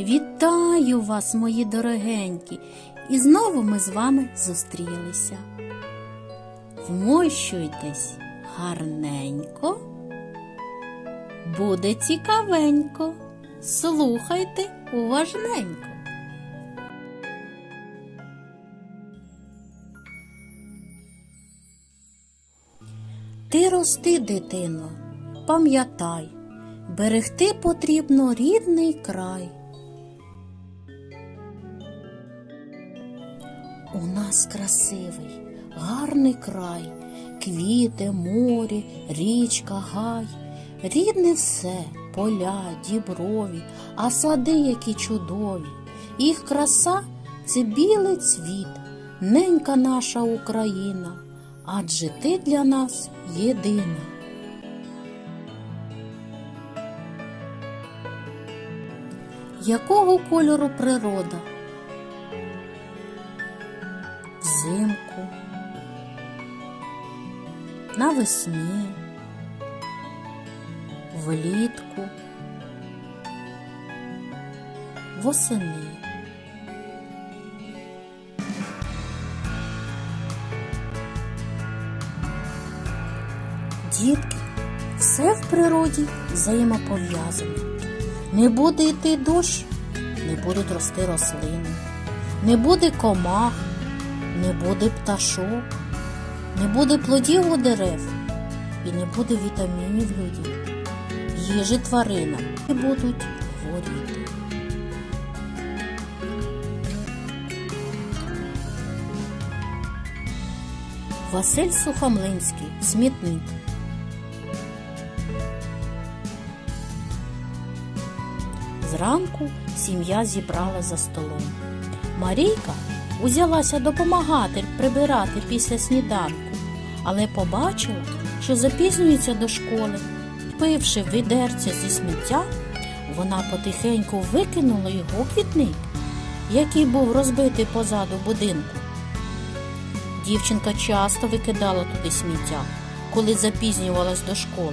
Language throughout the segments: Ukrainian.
Вітаю вас, мої дорогенькі, і знову ми з вами зустрілися. Вмощуйтесь гарненько, буде цікавенько, слухайте уважненько. Ти рости, дитино, пам'ятай, берегти потрібно рідний край. У нас красивий, гарний край, квіти, море, річка, гай, рідне все, поля, діброві, а сади які чудові. Їх краса це білий цвіт, ненька наша Україна, адже ти для нас єдина. Якого кольору природа? Взимку, навесні, влітку, восени. Дітки, все в природі взаємопов'язане. Не буде йти дощ, не будуть рости рослини, не буде комах, не буде пташок, не буде плодів у дерев і не буде вітамінів людям, їжі тваринам і будуть хворіти. Василь Сухомлинський, смітник. Зранку сім'я зібрала за столом. Марійка узялася допомагати прибирати після сніданку, але побачила, що запізнюється до школи. Пивши відерця зі сміття, вона потихеньку викинула його у квітник, який був розбитий позаду будинку. Дівчинка часто викидала туди сміття, коли запізнювалась до школи.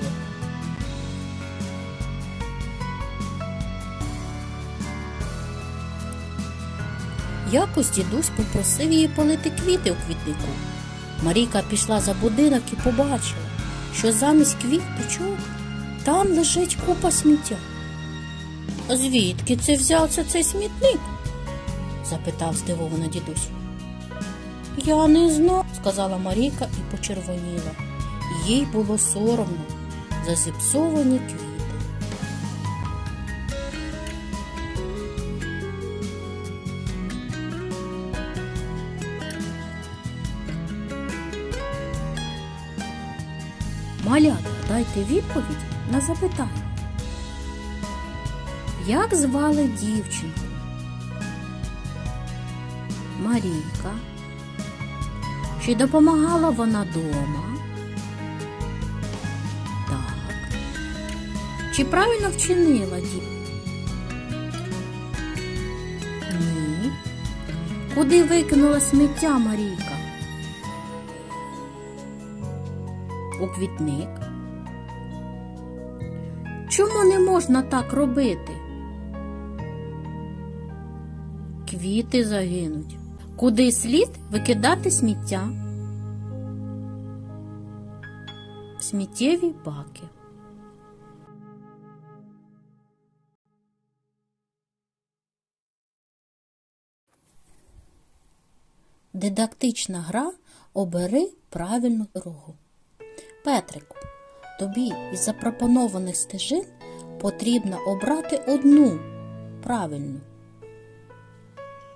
Якось дідусь попросив її полити квіти у квітнику. Марійка пішла за будинок і побачила, що замість квіточок там лежить купа сміття. «А Звідки це взявся цей смітник? запитав здивовано дідусь. Я не знаю, сказала Марійка і почервоніла. Їй було соромно за зіпсовані квіти. Малята, дайте відповідь на запитання. Як звали дівчинку? Марійка. Чи допомагала вона дома? Так. Чи правильно вчинила дівчинка? Ні. Куди викинула сміття Марійка? У квітник. Чому не можна так робити? Квіти загинуть. Куди слід викидати сміття? Сміттєві баки. Дидактична гра обери правильну дорогу. Петрику, тобі із запропонованих стежин потрібно обрати одну правильну.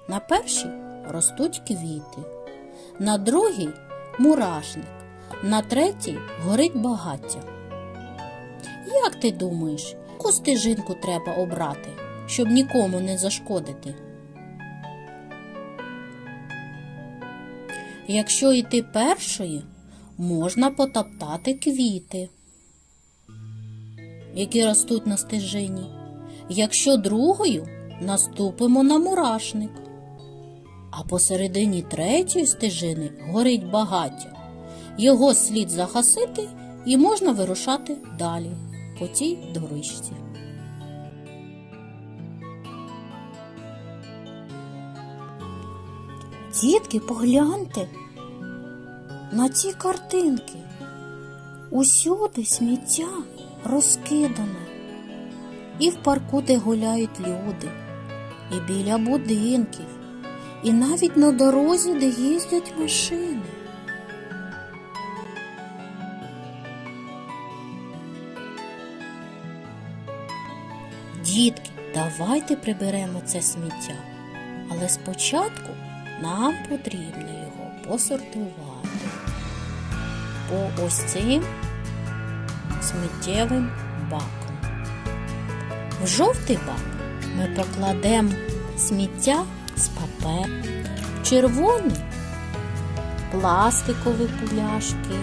На першій ростуть квіти, на другій мурашник, на третій горить багаття. Як ти думаєш, яку стежинку треба обрати, щоб нікому не зашкодити? Якщо йти першою, можна потоптати квіти, які ростуть на стежині. Якщо другою наступимо на мурашник, а посередині третьої стежини горить багаття. Його слід загасити і можна вирушати далі по цій дорожці. Дітки, погляньте, на ці картинки. Усюди сміття розкидане. І в парку, де гуляють люди, і біля будинків, і навіть на дорозі, де їздять машини. Дітки, давайте приберемо це сміття. Але спочатку нам потрібно його посортувати по ось цим сміттєвим баком. В жовтий бак ми покладемо сміття з паперу, в червоний пластикові пляшки,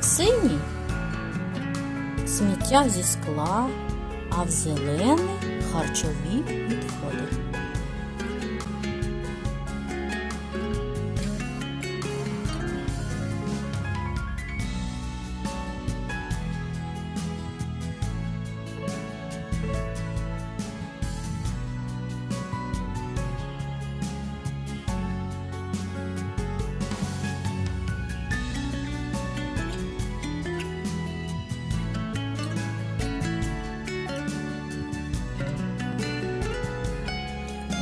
в синій сміття зі скла, а в зелений харчові відходи.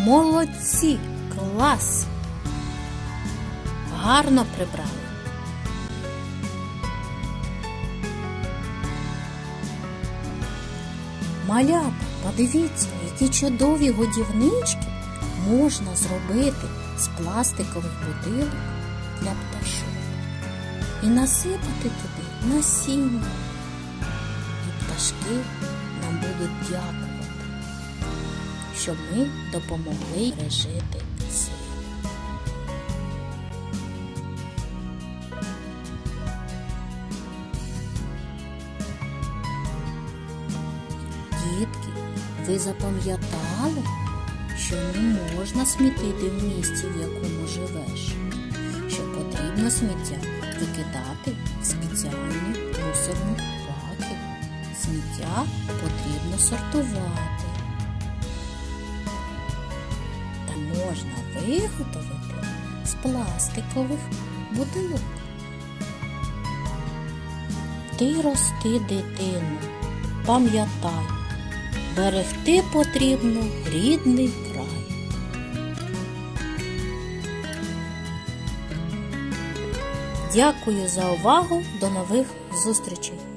Молодці, клас! Гарно прибрали. Малята, подивіться, які чудові годівнички можна зробити з пластикових бутилок для пташок і насипати туди насіння. І пташки нам будуть дякувати що ми допомогли пережити зиму. Дітки, ви запам'ятали, що не можна смітити в місці, в якому живеш, що потрібно сміття викидати в спеціальні мусорні баки. Сміття потрібно сортувати можна виготовити з пластикових бутилок. Ти рости, дитину, пам'ятай, берегти потрібно рідний край. Дякую за увагу. До нових зустрічей!